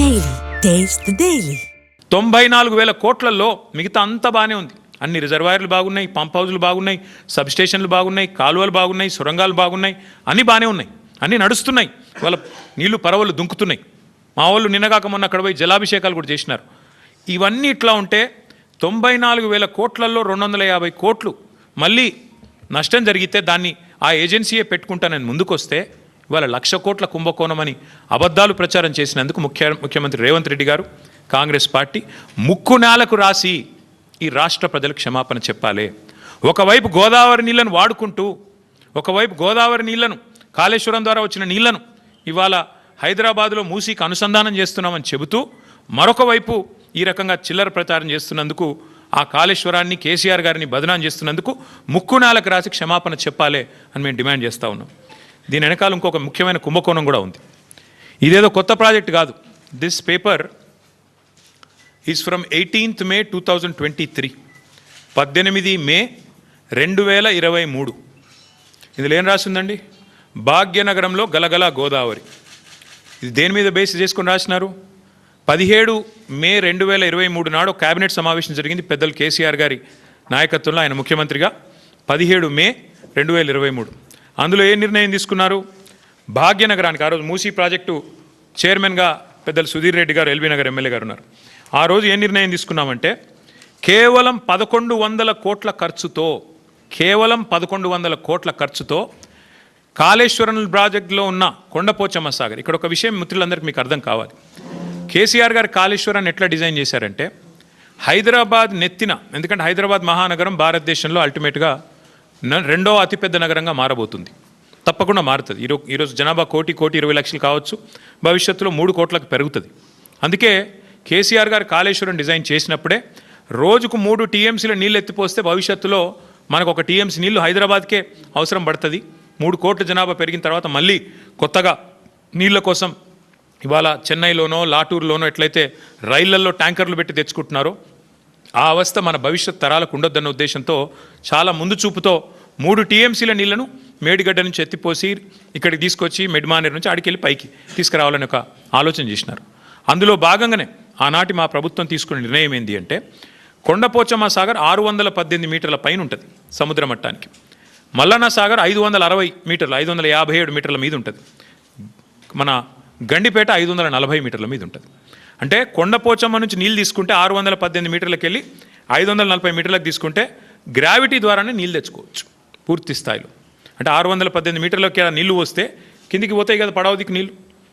Daily taste daily తొంభై నాలుగు వేల కోట్లలో మిగతా అంతా బాగానే ఉంది. అన్ని రిజర్వాయర్లు బాగున్నాయి పంప్ హౌజులు బాగున్నాయి సబ్ స్టేషన్లు బాగున్నాయి కాలువలు బాగున్నాయి సొరంగాలు బాగున్నాయి అన్నీ బాగానే ఉన్నాయి. అన్నీ నడుస్తున్నాయి. వాళ్ళ నీళ్ళు పరవలు దుంకుతున్నాయి. మా వాళ్ళు నిన్నగాక మొన్న అక్కడ పోయి జలాభిషేకాలు కూడా చేసినారు. ఇవన్నీ ఇట్లా ఉంటే తొంభై నాలుగు వేల కోట్లలో రెండు వందల యాభై కోట్లు మళ్ళీ నష్టం జరిగితే దాన్ని ఆ ఏజెన్సీయే పెట్టుకుంటానని ముందుకొస్తే ఇవాళ లక్ష కోట్ల కుంభకోణం అని అబద్ధాలు ప్రచారం చేసినందుకు ముఖ్య ముఖ్యమంత్రి రేవంత్ రెడ్డి గారు కాంగ్రెస్ పార్టీ ముక్కు నేలకు రాసి ఈ రాష్ట్ర ప్రజలకు క్షమాపణ చెప్పాలి. ఒకవైపు గోదావరి నీళ్ళను వాడుకుంటూ ఒకవైపు గోదావరి నీళ్ళను కాళేశ్వరం ద్వారా వచ్చిన నీళ్ళను ఇవాళ హైదరాబాదులో మూసీకి అనుసంధానం చేస్తున్నామని చెబుతూ మరొక వైపు ఈ రకంగా చిల్లర ప్రచారం చేస్తున్నందుకు ఆ కాళేశ్వరాన్ని కేసీఆర్ గారిని బదనాం చేస్తున్నందుకు ముక్కునాలకు రాసి క్షమాపణ చెప్పాలి అని మేము డిమాండ్ చేస్తూ ఉన్నాం. దీని వెనకాల ఇంకొక ముఖ్యమైన కుంభకోణం కూడా ఉంది. ఇదేదో కొత్త ప్రాజెక్ట్ కాదు. This paper is from eighteenth May two thousand twenty three పద్దెనిమిది మే రెండు వేల ఇరవై మూడు. ఇందులో ఏం రాసిందండి? భాగ్యనగరంలో గలగల గోదావరి. ఇది దేని మీద బేస్ చేసుకొని రాసినారు? పదిహేడు మే రెండు వేల ఇరవై మూడు నాడు కేబినెట్ సమావేశం జరిగింది పెద్దలు కేసీఆర్ గారి నాయకత్వంలో ఆయన ముఖ్యమంత్రిగా. పదిహేడు మే రెండు వేల ఇరవై మూడు. అందులో ఏ నిర్ణయం తీసుకున్నారు? భాగ్యనగరానికి. ఆ రోజు మూసీ ప్రాజెక్టు చైర్మన్గా పెద్దలు సుధీర్ రెడ్డి గారు ఎల్బీ నగర్ ఎమ్మెల్యే గారు ఉన్నారు. ఆ రోజు ఏ నిర్ణయం తీసుకున్నామంటే కేవలం పదకొండు వందల కోట్ల ఖర్చుతో కేవలం పదకొండు వందల కోట్ల ఖర్చుతో కాళేశ్వరం ప్రాజెక్టులో ఉన్న కొండపోచమ్మ సాగర్. ఇక్కడ ఒక విషయం మిత్రులందరికీ మీకు అర్థం కావాలి. కేసీఆర్ గారు కాళేశ్వరాన్ని ఎట్లా డిజైన్ చేశారంటే హైదరాబాద్ నెత్తిన ఎందుకంటే హైదరాబాద్ మహానగరం భారతదేశంలో అల్టిమేట్గా న- రెండో అతిపెద్ద నగరంగా మారబోతుంది. తప్పకుండా మారుతుంది. ఈరోజు ఈరోజు జనాభా కోటి కోటి ఇరవై లక్షలు కావచ్చు. భవిష్యత్తులో మూడు కోట్లకు పెరుగుతుంది. అందుకే కేసీఆర్ గారు కాళేశ్వరం డిజైన్ చేసినప్పుడే రోజుకు మూడు టీఎంసీల నీళ్ళు ఎత్తిపోస్తే భవిష్యత్తులో మనకు ఒక టీఎంసీ నీళ్ళు హైదరాబాద్కే అవసరం పడుతుంది. మూడు కోట్ల జనాభా పెరిగిన తర్వాత మళ్ళీ కొత్తగా నీళ్ళ కోసం ఇవాళ చెన్నైలోనో లాటూరులోనో ఎట్లయితే రైళ్ళల్లో ట్యాంకర్లు పెట్టి తెచ్చుకుంటున్నారో ఆ అవస్థ మన భవిష్యత్ తరాలకు ఉండొద్దన్న ఉద్దేశంతో చాలా ముందు చూపుతో మూడు టీఎంసీల నీళ్ళను మేడిగడ్డ నుంచి ఎత్తిపోసి ఇక్కడికి తీసుకొచ్చి మెడ్మానేర్ నుంచి ఆడికెళ్ళి పైకి తీసుకురావాలని ఒక ఆలోచన చేసినారు. అందులో భాగంగానే ఆనాటి మా ప్రభుత్వం తీసుకున్న నిర్ణయం ఏంటి అంటే కొండపోచమ్మ సాగర్ ఆరు వందల పద్దెనిమిది మీటర్ల పైన ఉంటుంది సముద్ర మట్టానికి. మల్లన్న సాగర్ ఐదు వందల అరవై మీటర్లు ఐదు వందల యాభై ఏడు మీటర్ల మీద ఉంటుంది. మన గండిపేట ఐదు వందల నలభై మీటర్ల మీద ఉంటుంది. అంటే కొండపోచమ్మ నుంచి నీళ్ళు తీసుకుంటే ఆరు వందల పద్దెనిమిది మీటర్లకు వెళ్ళి ఐదు వందల నలభై మీటర్లకు తీసుకుంటే గ్రావిటీ ద్వారానే నీళ్ళు తెచ్చుకోవచ్చు పూర్తి స్థాయిలో. అంటే ఆరు వందల పద్దెనిమిది మీటర్లకి ఆ నీళ్ళు వస్తే కిందికి పోతాయి కదా పడవ దిక్కు నీళ్ళు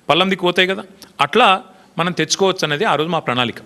పల్లం దిక్కు పోతాయి కదా. అట్లా మనం తెచ్చుకోవచ్చు అనేది ఆ రోజు మా ప్రణాళిక.